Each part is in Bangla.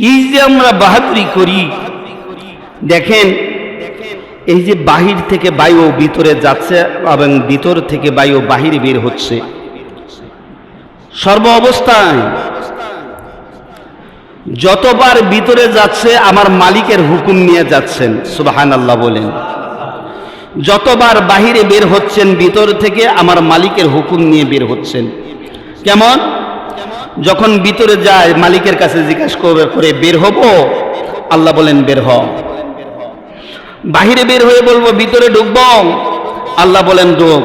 এই যে আমরা বাহাদুরি করি, দেখেন, এই যে বাহির থেকে বায়ু ভিতরে যাচ্ছে এবং ভিতর থেকে বায়ু বাহিরে বের হচ্ছে। সর্ব অবস্থায়, যতবার ভিতরে যাচ্ছে, আমার মালিকের হুকুম নিয়ে যাচ্ছেন সুবাহান আল্লাহ বলেন। যতবার বাহিরে বের হচ্ছেন, ভিতর থেকে আমার মালিকের হুকুম নিয়ে বের হচ্ছেন। কেমন? যখন ভিতরে যায়, মালিকের কাছে জিজ্ঞাসা করবে, করে বের হব? আল্লাহ বলেন, বের হ। বাহিরে বের হয়ে বলব, ভিতরে ঢুকব? আল্লাহ বলেন, ঢুক।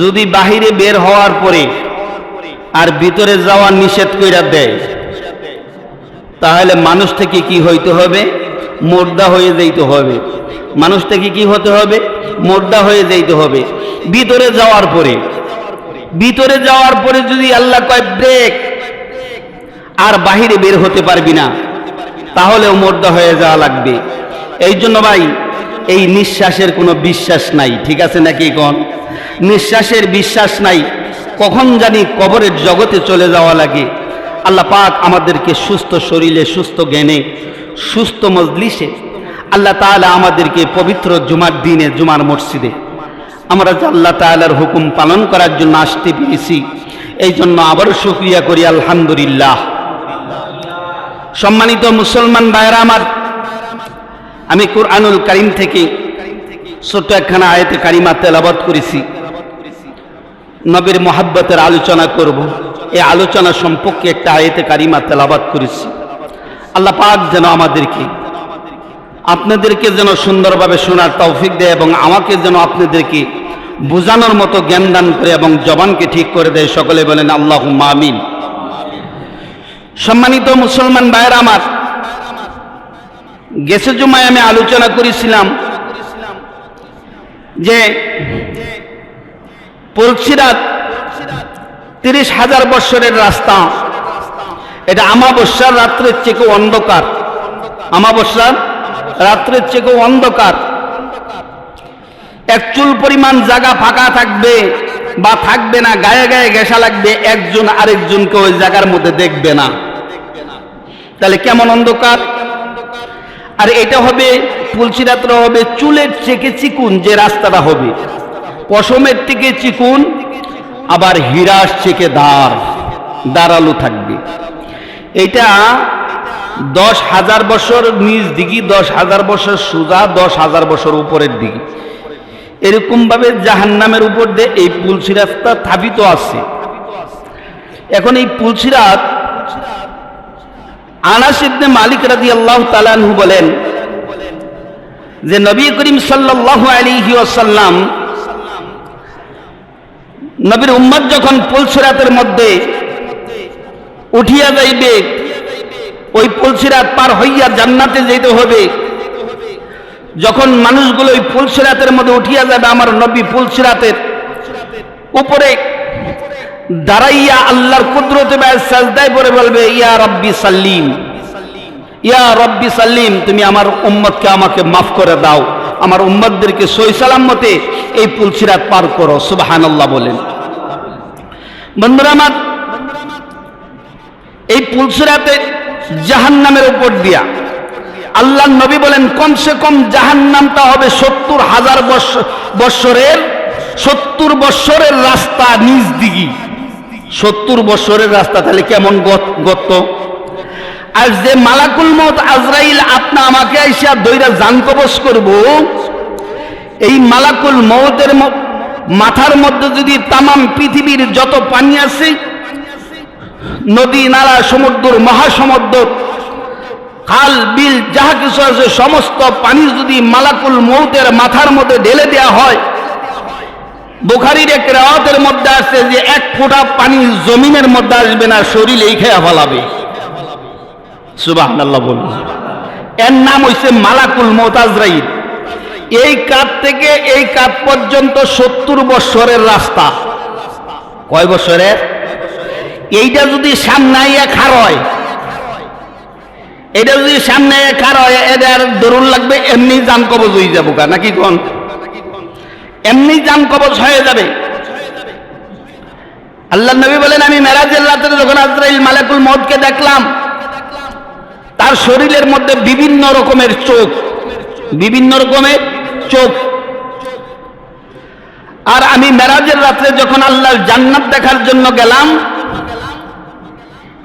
যদি বাহিরে বের হওয়ার পরে আর ভিতরে যাওয়া নিষেধ কইরা দেয়, তাহলে মানুষ থেকে কি হইতে হবে? মোর্দা হয়ে যাইতে হবে। মানুষ থেকে কি হতে হবে? মোর্দা হয়ে যাইতে হবে। ভিতরে যাওয়ার পরে, ভিতরে যাওয়ার পরে যদি আল্লাহ কয়, ব্রেক। আর বাহিরে বের হতে পারবি না। তাহলেও মোর্দা হয়ে যাওয়া লাগবে। এই জন্য ভাই, এই নিঃশ্বাসের কোনো বিশ্বাস নাই, ঠিক আছে নাকি কোন? নিঃশ্বাসের বিশ্বাস নাই, কখন জানি কবরের জগতে চলে যাওয়া লাগে। আল্লাহ পাক আমাদেরকে সুস্থ শরীরে, সুস্থ জ্ঞানে, সুস্থ মজলিসে আল্লাহ তাআলা আমাদেরকে পবিত্র জুমার দিনে, জুমার মসজিদে আমরা যে আল্লাহ তাআলার হুকুম পালন করার জন্য আসতে পেরেছি, এই জন্য আবারও শুক্রিয়া করি, আলহামদুলিল্লাহ। সম্মানিত মুসলমান ভাইরা আমার, আমি কোরআনুল করিম থেকে ছোট্ট একখানা আয়তে কারিমা তেলাবত করেছি। নবীর মোহাব্বতের আলোচনা করব। এই আলোচনা সম্পর্কে একটা আয়তে কারিমা তেলাবাত করেছি। আল্লাহ পাক যেন আমাদেরকে, আপনাদেরকে যেন সুন্দরভাবে শোনার তৌফিক দেয় এবং আমাকে যেন আপনাদেরকে বোঝানোর মতো জ্ঞান দান করে এবং জবানকে ঠিক করে দেয়। সকলে বলেন আল্লাহ মামিন সম্মানিত মুসলমান ভাইয়ের আমার, গেছে জুমায় আমি আলোচনা করেছিলাম যে পলসিরাত তিরিশ হাজার বৎসরের রাস্তা, এটা আমাবস্যার রাত্রের চেকেও অন্ধকার। আমাবস্যার রাত্রের চেকেও অন্ধকার। এক চুল পরিমাণ জায়গা ফাঁকা থাকবে বা থাকবে না, গায়ে গায়ে ঘেঁষা লাগবে, একজন আরেকজনকে ওই জায়গার মধ্যে দেখবে না। তাহলে কেমন অন্ধকার? আর এটা হবে, তুলসী হবে চুলের চেকে চিকুন যে রাস্তাটা হবে। পশমের থেকে চিকুন, আবার হিরাস চেকে দাঁড়, দাঁড়াল থাকবে। এটা দশ হাজার বছর নিজ দিকে, দশ হাজার বছর সোজা, দশ হাজার বছর উপরের দিকে। এরকমভাবে জাহান নামের উপর দিয়ে এই পুলসি রাস্তা থাপিত আছে। এখন এই পুলসিরাত আনাস মালিক রাজি আল্লাহ তালানহু বলেন যে নবী করিম সাল্লাল্লাহু আলাইহি ওয়াসাল্লাম নবীর উম্মত যখন পুলসিরাতের মধ্যে উঠিয়া যাইবে, ওই পুলসিরাত পার হইয়া জান্নাতে যেতে হবে। যখন মানুষগুলো ওই ফুলসিরাতের মধ্যে উঠিয়া যাবে, আমার নবী ফুলসিরাতের উপরে দাঁড়াইয়া আল্লাহর কুদরতে সাজদায় পরে বলবে, ইয়া রব্বি সাল্লিম, ইয়া রব্বি সাল্লিম, তুমি আমার উম্মতকে আমাকে মাফ করে দাও। আমার উম্মতদেরকে সই সালামতে এই পুলসিরাত পার করো। সুবাহান আল্লাহ বলেন। বন্ধুরা আমার, এই পুলসিরাতে জাহান নামের উপর দিয়া আল্লাহ নবী বলেন, কমসে কম জাহান নামটা হবে সত্তর হাজার বৎসরের, সত্তর বৎসরের রাস্তা নিজ দিঘি। সত্তর বৎসরের রাস্তা, তাহলে কেমন গত আর যে মালাকুল মত আজরাইল আপনা আমাকে আইসা দইরা জান কবচ করব, এই মালাকুল মৌতের মাথার মধ্যে যদি তামাম পৃথিবীর যত পানি আছে, নদী, নালা, সমুদ্র, মহাসমুদ্র, খাল, বিল, যাহা কিছু আছে, সমস্ত পানি যদি মালাকুল মৌতের মাথার মধ্যে ঢেলে দেওয়া হয় বুখারির এক রাওয়াতের মধ্যে আছে যে এক ফোঁটা পানি জমিনের মধ্যে আসবে না শরীরেই খেয়া ফলাবে। সুবাহ বলুন। এর নাম হইছে মালাকুল মৌতাজরাইল এই কাত থেকে এই কাত পর্যন্ত সত্তর বৎসরের রাস্তা। কয় বছরের? এইটা যদি সামনে খার হয় এটা যদি সামনে খার হয়, এদের দরুন লাগবে, এমনি জান কবজ হয়ে যাব কা নাকি কোন? এমনি যান কবজ হয়ে যাবে। আল্লাহ নবী বলেন, আমি মেরাজের রাতে যখন আজরাইল মালাকুল মৌতকে দেখলাম, তার শরীরের মধ্যে বিভিন্ন রকমের চোখ, বিভিন্ন রকমের চোখ। আর আমি মেরাজের রাত্রে যখন আল্লাহর জান্নাত দেখার জন্য গেলাম,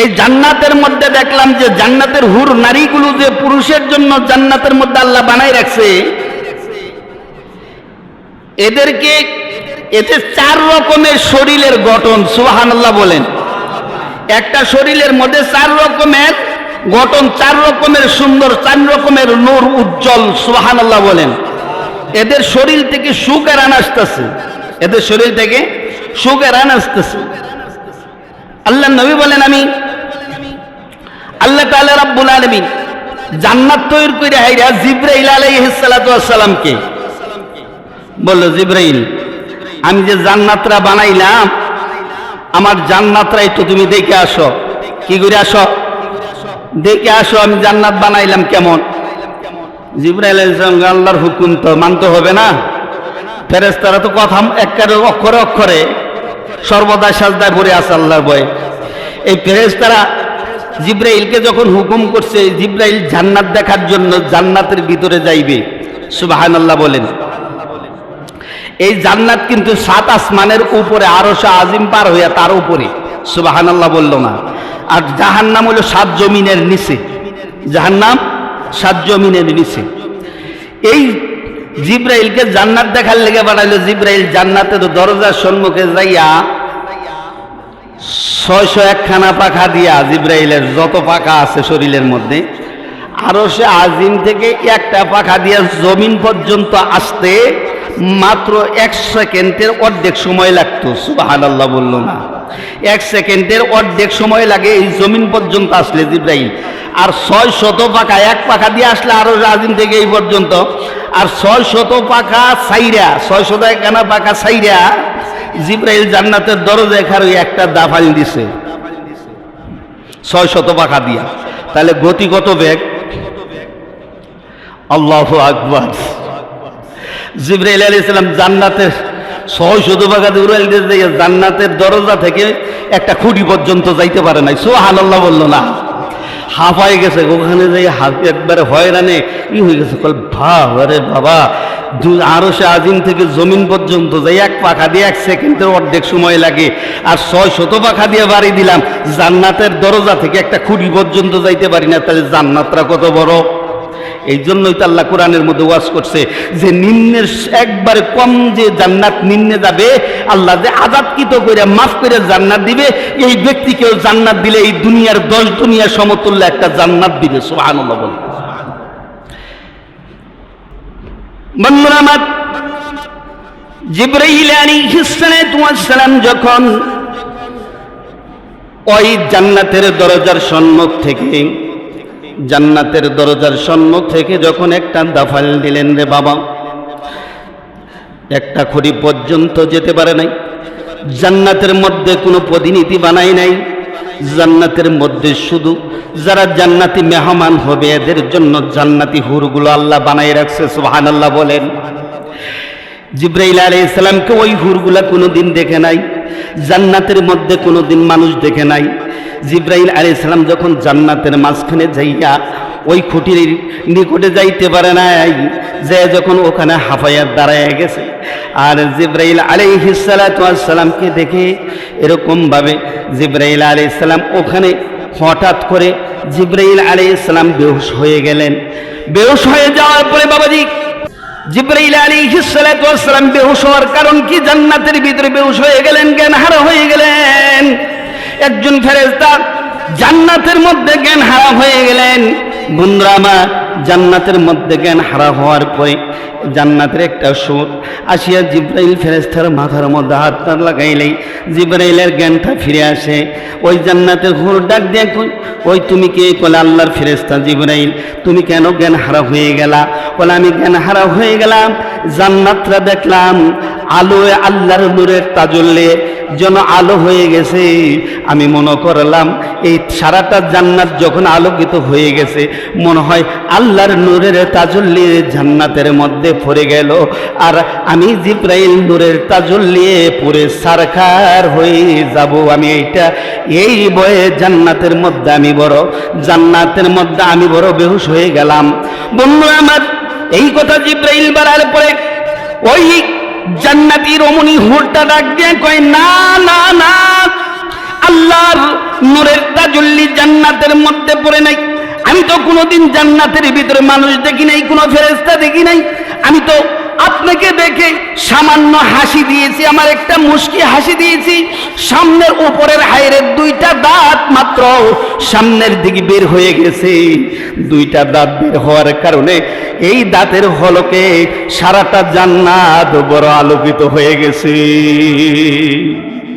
এই জান্নাতের মধ্যে দেখলাম যে জান্নাতের হুর নারীগুলো যে পুরুষের জন্য জান্নাতের মধ্যে আল্লাহ বানাই রাখছে এদেরকে এতে চার রকমের শরীরের গঠন সুবাহান আল্লাহ বলেন। একটা শরীরের মধ্যে চার রকমের গঠন, চার রকমের সুন্দর, চার রকমের নূর, উজ্জ্বল সুবাহান আল্লাহ বলেন। এদের শরীর থেকে সুখের আন আসতেছে। এদের শরীর থেকে সুখের আন আসতেছে। আল্লাহ নবী বলেন আমি, আল্লাহ তাআলা রাব্বুল আলামিন জান্নাত তৈরি করে হাইরা জিব্রাইল আলাইহিস সালাতু ওয়াসসালামকে বলল, জিব্রাইল, আমি যে জান্নাতরা বানাইলাম, আমার জান্নাতরাই তো তুমি দেখে আসো। কি করে আসো? দেখে আসো আমি জান্নাত বানাইলাম কেমন? জিব্রাইল আল্লাহর হুকুম তো মানতে হবে না। ফেরেশতারা তো কথা একেবারে অক্ষরে অক্ষরে, সর্বদা সাজদায় পড়ে আছে আল্লাহর ভয়ে। এই ফেরেশতারা জিব্রাইলকে যখন হুকুম করছে, জিব্রাইল জান্নাত দেখার জন্য জান্নাতের ভিতরে যাইবে। সুবহানাল্লাহ বলেন। এই জান্নাত কিন্তু সাত আসমানের উপরে আরও আজিম পার হইয়া তার উপরে। সুবহানাল্লাহ বলল না। আর জাহান্নাম হলো সাত জমিনের নিচে। জাহান্নাম সাত জমিনের নিচে। এই জিব্রাইলকে জান্নাত দেখার লেগে বানাইলো। জিব্রাইল জান্নাতের দরজার সম্মুখে যাইয়া ছয়শো একখানা পাখা দিয়া জিব্রাইলের যত পাখা আছে শরীরের মধ্যে, আরও সে আজিম থেকে একটা পাখা দিয়া জমিন পর্যন্ত আসতে মাত্র এক সেকেন্ডের অর্ধেক সময় লাগতো সুবাহান আল্লাহ বলল না এক সেকেন্ডের অর্ধেক সময় লাগে এই জমিন পর্যন্ত আসলে জিব্রাইল। আর ছয় শত পাখা, এক পাখা দিয়ে আসলে আরও আজিম থেকে এই পর্যন্ত। আর ছয় শত পাখা সাইরা ছয় শত একখানা পাখা সাইরা জিব্রাইল জান্নাতের দরজায় খার ওই একটা দাফাল দিছে। ছয় শত পাখা দিয়া। তাহলে গতিগত বেগ? আল্লাহ আকবর। জিব্রাইল আলী ইসলাম জান্নাতের ছয় শত পাখা উড়াইল দিয়ে জান্নাতের দরজা থেকে একটা খুঁটি পর্যন্ত যাইতে পারে নাই। সো আল্লাহ বলল না। হাফাই গেছে, ওখানে যাই হাফ একবারে হয়রানে, ই হয়ে গেছে, কল ভাব আরে বাবা আরও সে আজিম থেকে জমিন পর্যন্ত যাই, এক পাখা দিয়ে এক সেকেন্ডের অর্ধেক সময় লাগে, আর ছয় শত পাখা দিয়ে বাড়ি দিলাম, জান্নাতের দরজা থেকে একটা খুঁটি পর্যন্ত যাইতে পারি না, তাহলে জান্নাতটা কত বড়? এই জন্যই তো আল্লাহ কোরআনের মধ্যে ওয়াজ করছে যে নিম্নের একবারে কম যে জান্নাত নিম্নে যাবে, আল্লাহ যে আজাদকৃত করে মাফ করে জান্নাত দিবে, এই ব্যক্তিকেও জান্নাত দিলে এই দুনিয়ার দশ দুনিয়া সমতুল্য একটা জান্নাত দিবে, সুবহানাল্লাহ বলে। বন্ধুরা আলাইহিস সালাতু সালাম যখন ওই জান্নাতের দরজার সম্মুখ থেকে জান্নাতের দরজার সম্মুখ থেকে যখন একটা দাফাল দিলেন রে বাবা, একটা খড়ি পর্যন্ত যেতে পারে নাই, জান্নাতের মধ্যে কোনো প্রতিনিধি বানাই নাই, জান্নাতের মধ্যে শুধু যারা জান্নাতি মেহমান হবে এদের জন্য জান্নাতি হুরগুলো আল্লাহ বানাই রাখছে সুবহান আল্লাহ বলেন। জিব্রাইল আলাইহিস ইসলামকে ওই হুরগুলা কোনোদিন দেখে নাই। জান্নাতের মধ্যে কোনোদিন মানুষ দেখে নাই। জিব্রাইল আলাইহিস সালাম যখন জান্নাতের মাঝখানে যাইয়া ওই খুঁটির নিকটে যাইতে পারে নাই, যে যখন ওখানে হাফাইয়ার দাঁড়ায় গেছে। আর জিব্রাইল আলাইহিস সালাতু ওয়াস সালামকে দেখে এরকমভাবে জিব্রাইল আলাইহিস সালাম ওখানে হঠাৎ করে জিব্রাইল আলাইহিস সালাম বেহুশ হয়ে গেলেন। বেহুশ হয়ে যাওয়ার পরে বাবাজি জিব্রাইল আলাইহিস সালাতু ওয়াস সালাম বেহুশ হওয়ার কারণ কি? জান্নাতের ভিতরে বেহুশ হয়ে গেলেন জ্ঞান হারা হয়ে গেলেন। একজন ফেরেশতা জান্নাতের মধ্যে জ্ঞান হারা হয়ে গেলেন। বন্ধুরা আমার জান্নাতের মধ্যে জ্ঞান হারা হওয়ার পরে জান্নাতের একটা সুর আসিয়া জিব্রাইল ফেরেস্তার মাথার মধ্যে হাতটা লাগাইলেই জিব্রাইলের জ্ঞানটা ফিরে আসে। ওই জান্নাতের হুর ডাক দিয়ে ওই তুমি কে? কলে আল্লাহর ফেরেস্তা জিব্রাইল, তুমি কেন জ্ঞান হারা হয়ে গেলা? বলে আমি জ্ঞান হারা হয়ে গেলাম, জান্নাতরা দেখলাম আলোয় আল্লাহর নূরের তাজল্যে যেন আলো হয়ে গেছে। আমি মনে করলাম, এই সারাটা জান্নাত যখন আলোকিত হয়ে গেছে, মনে হয় আল্লাহর নূরের তাজল্লি জান্নাতের মধ্যে পড়ে গেল। আর আমি জিব্রাইল নূরের তাজল্লিয়ে পুরে সারখার হয়ে যাব। আমি এইটা, এই বয়ে জান্নাতের মধ্যে আমি বড়, জান্নাতের মধ্যে আমি বড় বেহুশ হয়ে গেলাম। বন্ধু আমার, এই কথা জিব্রাইল বাড়ার পরে ওই জান্নাতি রমণী হুরটা ডাক দিয়ে কয়, না না না, আল্লাহর নূরের তাজল্লি জান্নাতের মধ্যে পড়ে নাই। আমি তো কোনোদিন জান্নাতের ভিতরে মানুষ দেখি নাই, কোনো ফেরেস্তা দেখি নাই। আমি তো আপনাকে দেখে সামান্য হাসি দিয়েছি, আমার একটা মুশকি হাসি দিয়েছি। সামনের উপরের হাইরের দুইটা দাঁত মাত্র, সামনের দিকে বের হয়ে গেছে। দুইটা দাঁত বের হওয়ার কারণে এই দাঁতের হলকে সারাটা জান্নাত বড় আলোকিত হয়ে গেছে।